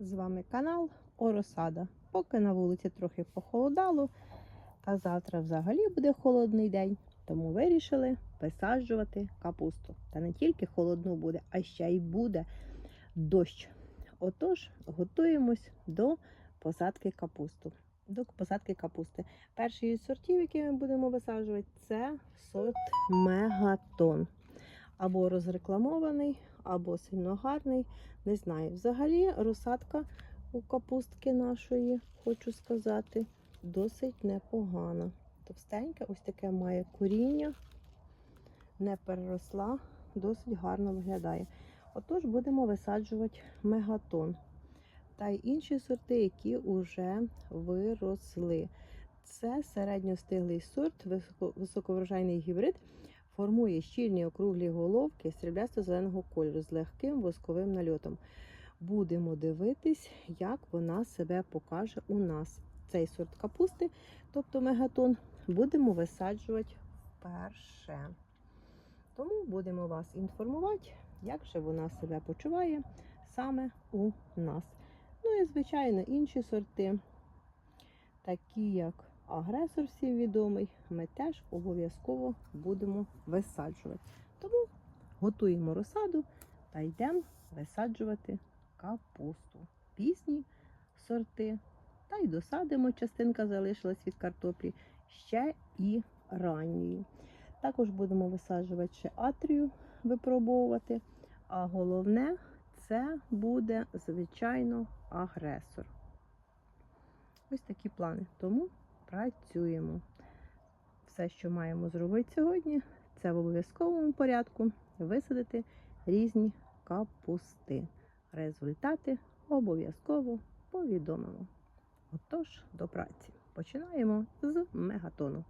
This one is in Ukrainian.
З вами канал Оросада. Поки на вулиці трохи похолодало, а завтра взагалі буде холодний день, тому вирішили висаджувати капусту. Та не тільки холодну буде, а ще й буде дощ. Отож, готуємось до посадки капусту. До посадки капусти. Перший із сортів, який ми будемо висаджувати, це сорт Мегатон. Або розрекламований, або сильно гарний. Не знаю. Взагалі, розсадка у капустки нашої, хочу сказати, досить непогана. Товстеньке, ось таке має коріння, не переросла, досить гарно виглядає. Отож, будемо висаджувати мегатон та й інші сорти, які вже виросли. Це середньостиглий сорт, високоврожайний гібрид. Формує щільні округлі головки сріблясто-зеленого кольору з легким восковим нальотом. Будемо дивитись, як вона себе покаже у нас. Цей сорт капусти, тобто мегатон, будемо висаджувати вперше. Тому будемо вас інформувати, як же вона себе почуває саме у нас. Ну і, звичайно, інші сорти, такі як агресор всім відомий, ми теж обов'язково будемо висаджувати. Тому готуємо розсаду та йдемо висаджувати капусту. Пісні сорти. Та й досадимо, частинка залишилась від картоплі ще і ранньої. Також будемо висаджувати ще атрію, випробовувати. А головне це буде, звичайно, агресор. Ось такі плани. Тому працюємо. Все, що маємо зробити сьогодні, це в обов'язковому порядку висадити різні капусти. Результати обов'язково повідомимо. Отож, до праці. Починаємо з мегатону.